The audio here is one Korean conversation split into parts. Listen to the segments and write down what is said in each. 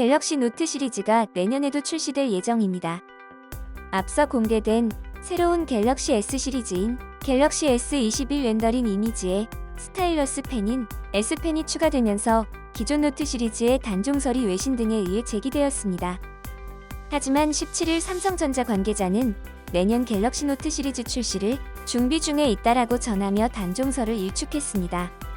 갤럭시 노트 시리즈가 내년에도 출시될 예정입니다. 앞서 공개된 새로운 갤럭시 S 시리즈인 갤럭시 S21 렌더링 이미지에 스타일러스 펜인 S펜이 추가되면서 기존 노트 시리즈의 단종설이 외신 등에 의해 제기되었습니다. 하지만 17일 삼성전자 관계자는 내년 갤럭시 노트 시리즈 출시를 준비 중에 있다라고 전하며 단종설을 일축했습니다.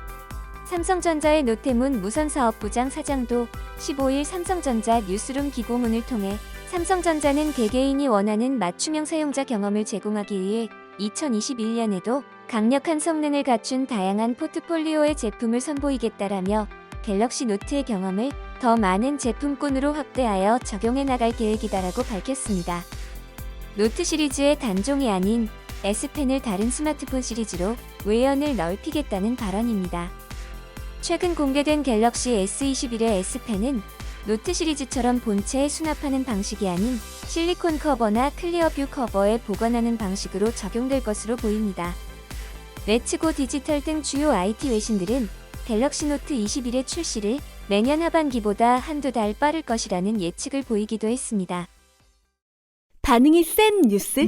삼성전자의 노태문 무선사업부장 사장도 15일 삼성전자 뉴스룸 기고문을 통해 삼성전자는 개개인이 원하는 맞춤형 사용자 경험을 제공하기 위해 2021년에도 강력한 성능을 갖춘 다양한 포트폴리오의 제품을 선보이겠다라며 갤럭시 노트의 경험을 더 많은 제품군으로 확대하여 적용해 나갈 계획이다라고 밝혔습니다. 노트 시리즈의 단종이 아닌 S펜을 다른 스마트폰 시리즈로 외연을 넓히겠다는 발언입니다. 최근 공개된 갤럭시 S21의 S펜은 노트 시리즈처럼 본체에 수납하는 방식이 아닌 실리콘 커버나 클리어 뷰 커버에 보관하는 방식으로 적용될 것으로 보입니다. 레츠고 디지털 등 주요 IT 외신들은 갤럭시 노트 21의 출시를 내년 하반기보다 한두 달 빠를 것이라는 예측을 보이기도 했습니다. 반응이 센 뉴스?